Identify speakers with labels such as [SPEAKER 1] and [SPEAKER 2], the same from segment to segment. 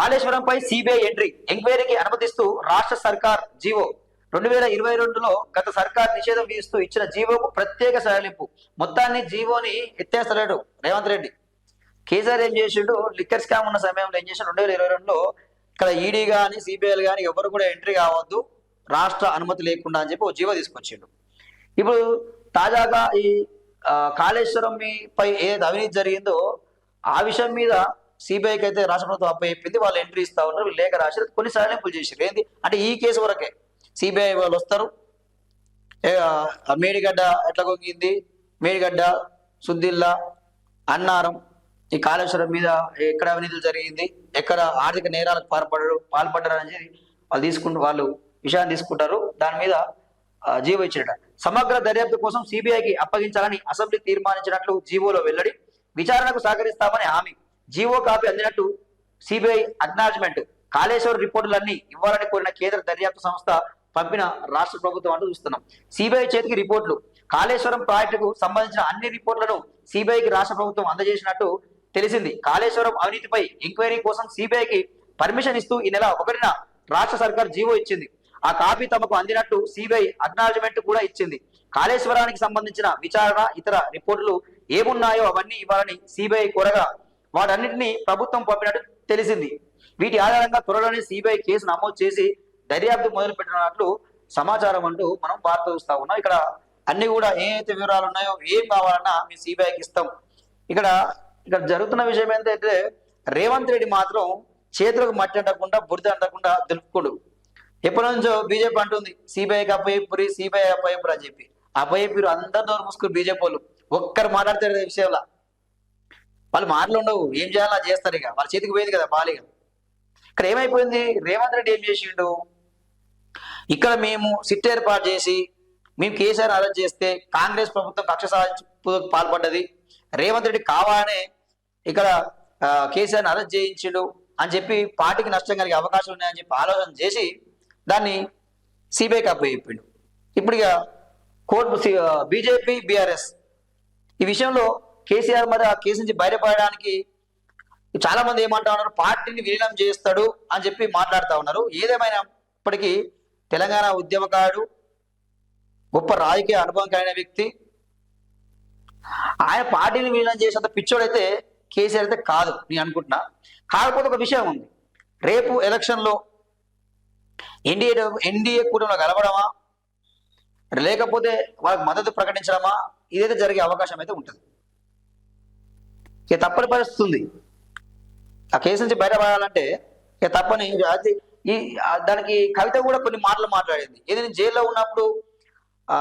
[SPEAKER 1] కాళేశ్వరంపై CBI entry ఎంక్వైరీకి అనుమతిస్తూ రాష్ట్ర సర్కార్ జీవో. రెండు వేల ఇరవై రెండులో గత సర్కార్ నిషేధం విధిస్తూ ఇచ్చిన జీవోకు ప్రత్యేక సడలింపు. మొత్తాన్ని జీవోని ఎత్తేస్తలేడు రేవంత్ రెడ్డి. కేసీఆర్ ఏం చేసిండు? లిక్కర్ స్కామ్ ఉన్న సమయంలో ఏం చేసిండు? రెండు వేల ఇరవై రెండులో ఇక్కడ ఈడీ కానీ సిబిఐలు కానీ ఎవరు కూడా ఎంట్రీ కావద్దు. రాష్ట్ర అనుమతి లేకుండా అని చెప్పి ఒక జీవో తీసుకొచ్చిండు. ఇప్పుడు తాజాగా ఈ కాళేశ్వరం పై ఏదైతే అవినీతి జరిగిందో ఆ విషయం మీద సిబిఐకి అయితే రాష్ట్ర ప్రభుత్వం అబ్బాయి చెప్పింది వాళ్ళు ఎంట్రీ ఇస్తా ఉన్నారు లేఖ రాశారు కొన్ని సడలింపులు చేశారు. ఏంది? అంటే ఈ కేసు వరకే. సిబిఐ వాళ్ళు వస్తారు. మేడిగడ్డ ఎట్లా కొంగింది మేడిగడ్డ సుద్దిల్లా అన్నారం ఈ కాళేశ్వరం మీద ఎక్కడ అవినీతులు జరిగింది? ఎక్కడ ఆర్థిక నేరాలకు పాల్పడరు పాల్పడ్డారు అనేది వాళ్ళు తీసుకుంటూ వాళ్ళు విషయాన్ని తీసుకుంటారు. దాని మీద జీవో ఇచ్చినట సమగ్ర దర్యాప్తు కోసం సిబిఐకి అప్పగించాలని అసెంబ్లీ తీర్మానించినట్లు జీవోలో వెల్లడి విచారణకు సహకరిస్తామని హామీ. జీవో కాపీ అందినట్టు సిబిఐ అక్నాలజ్మెంట్ కాళేశ్వరం రిపోర్టులన్నీ ఇవ్వాలని కోరిన కేంద్ర దర్యాప్తు సంస్థ పంపిన రాష్ట్ర ప్రభుత్వం అంటూ చూస్తున్నాం. సిబిఐ చేతికి రిపోర్టులు. కాళేశ్వరం ప్రాజెక్టుకు సంబంధించిన అన్ని రిపోర్టులను సిబిఐకి రాష్ట్ర ప్రభుత్వం అందజేసినట్టు తెలిసింది. కాళేశ్వరం అవినీతిపై ఎంక్వైరీ కోసం సిబిఐకి పర్మిషన్ ఇస్తూ ఈ నెల ఒకటిన రాష్ట్ర సర్కార్ జీవో ఇచ్చింది. ఆ కాపీ తమకు అందినట్టు సిబిఐ అక్నాలజ్మెంట్ కూడా ఇచ్చింది. కాళేశ్వరానికి సంబంధించిన విచారణ ఇతర రిపోర్టులు ఏమున్నాయో అవన్నీ ఇవ్వాలని సిబిఐ కోరగా వాటన్నింటినీ ప్రభుత్వం పంపినట్టు తెలిసింది. వీటి ఆధారంగా త్వరలోనే సిబిఐ కేసు నమోదు చేసి దర్యాప్తు మొదలు పెట్టినట్లు సమాచారం అంటూ మనం వార్త చూస్తా ఉన్నాం. ఇక్కడ అన్ని కూడా ఏ వివరాలు ఉన్నాయో ఏం కావాలన్నా మేము సిబిఐకి ఇస్తాం. ఇక్కడ ఇక్కడ జరుగుతున్న విషయం ఏంటంటే రేవంత్ రెడ్డి మాత్రం చేతులకు మట్టి అంటకుండా బురద అంటకుండా దులుపుకోడు. ఎప్పటి నుంచో బీజేపీ అంటుంది సిబిఐకి అప్పయ్యపురి సిబిఐ అప్పయ్యపురి అని చెప్పి. అప్పయ్యపురి అందరు నోరు మూసుకుని బీజేపీ వాళ్ళు ఒక్కరు మాట్లాడతారు ఈ విషయంలో. వాళ్ళు మాటలు ఉండవు. ఏం చేయాలో చేస్తారు ఇక. వాళ్ళ చేతికి పోయింది కదా బాలిగా ఇక్కడ ఏమైపోయింది? రేవంత్ రెడ్డి ఏం చేసిండు? ఇక్కడ మేము సిట్ ఏర్పాటు చేసి మేము కేసీఆర్ అరెస్ట్ చేస్తే కాంగ్రెస్ ప్రభుత్వం కక్ష సాధింపు పాల్పడ్డది. రేవంత్ రెడ్డి కావాలనే ఇక్కడ కేసీఆర్ అరెస్ట్ చేయించిండు అని చెప్పి పార్టీకి నష్టం కలిగే అవకాశం ఉన్నాయని చెప్పి ఆలోచన చేసి దాన్ని సిబిఐకి అప్పచెప్పిండు ఇప్పుడు ఇక కోర్టు బీజేపీ బీఆర్ఎస్ ఈ విషయంలో కేసీఆర్ మరి ఆ కేసు నుంచి బయటపడడానికి చాలా మంది ఏమంటా ఉన్నారు పార్టీని విలీనం చేస్తాడు అని చెప్పి మాట్లాడుతూ ఉన్నారు. ఏదేమైనప్పటికీ తెలంగాణ ఉద్యమకారుడు గొప్ప రాజకీయ అనుభవం కలిగిన వ్యక్తి ఆయన పార్టీని విలీనం చేసేంత పిచ్చోడైతే కేసీఆర్ అయితే కాదు నేను అనుకుంటున్నా. కాకపోతే ఒక విషయం ఉంది. రేపు ఎలక్షన్లో ఎన్డీఏ ఎన్డీఏ కూటమిలో కలవడమా? లేకపోతే వాళ్ళకి మద్దతు ప్రకటించడమా? ఇదైతే జరిగే అవకాశం అయితే ఉంటుంది. ఇక తప్పని పరిస్థితి ఉంది ఆ కేసు నుంచి బయటపడాలంటే ఇక తప్పని అది ఈ దానికి కవిత కూడా కొన్ని మాటలు మాట్లాడింది. ఏదైనా జైల్లో ఉన్నప్పుడు ఆ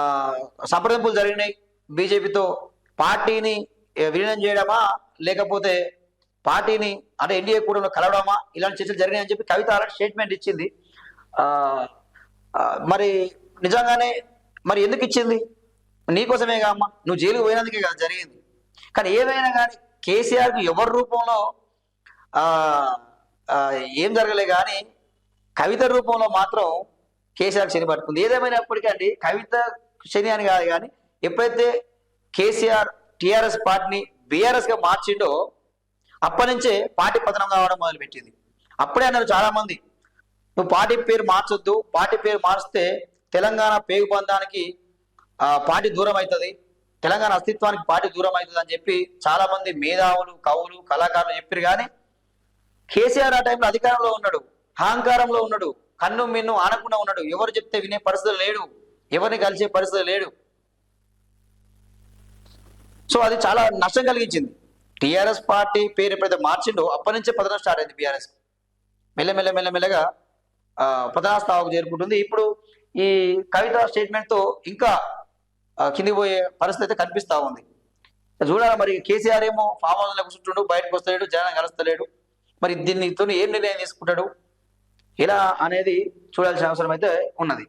[SPEAKER 1] సంప్రదింపులు జరిగినాయి. బీజేపీతో పార్టీని విలీనం చేయడమా? లేకపోతే పార్టీని అంటే ఎన్డీఏ కూడంలో కలవడమా? ఇలాంటి చర్చలు జరిగినాయని చెప్పి కవిత అలాంటి స్టేట్మెంట్ ఇచ్చింది. మరి నిజంగానే మరి ఎందుకు ఇచ్చింది? నీకోసమే కామ్మా నువ్వు జైలుకు పోయినందుకే కదా జరిగింది. కానీ ఏమైనా కానీ కేసీఆర్కి ఎవరి రూపంలో ఏం జరగలే కానీ కవిత రూపంలో మాత్రం కేసీఆర్ శని పట్టుకుంది. ఏదేమైనప్పటికీ అండి కవిత శని అని కాదు కానీ ఎప్పుడైతే కేసీఆర్ టిఆర్ఎస్ పార్టీని బీఆర్ఎస్గా మార్చిండో అప్పటి నుంచే పార్టీ పతనం కావడం మొదలుపెట్టింది. అప్పుడే అన్నారు చాలామంది నువ్వు పార్టీ పేరు మార్చొద్దు పార్టీ పేరు మారిస్తే తెలంగాణ పేగు బంధానికి పార్టీ దూరం అవుతుంది తెలంగాణ అస్తిత్వానికి పార్టీ దూరం అవుతుంది అని చెప్పి చాలా మంది మేధావులు కవులు కళాకారులు చెప్పారు కానీ కేసీఆర్ ఆ టైంలో అధికారంలో ఉన్నాడు అహంకారంలో ఉన్నాడు కన్ను మిన్ను ఆనకుండా ఉన్నాడు. ఎవరు చెప్తే వినే పరిస్థితి లేడు ఎవరిని కలిసే పరిస్థితి లేడు. సో అది చాలా నష్టం కలిగించింది. టిఆర్ఎస్ పార్టీ పేరు ఎప్పుడైతే మార్చిండో అప్పటి నుంచే పతనం స్టార్ట్ అయింది బీఆర్ఎస్ మెల్లమెల్ల మెల్లమెల్లగా ఆ, ప్రధాన స్థావకు చేరుకుంటుంది. ఇప్పుడు ఈ కవిత స్టేట్మెంట్తో ఇంకా కింది పోయే పరిస్థితి అయితే కనిపిస్తా ఉంది. చూడాలి మరి కేసీఆర్ ఏమో ఫామ్ హౌస్లో కూర్చుంటాడు బయటకు వస్తలేడు జనం కలుస్తలేడు. మరి దీనితో ఏం నిర్ణయం తీసుకుంటాడు? ఇలా అనేది చూడాల్సిన అవసరం అయితే ఉన్నది.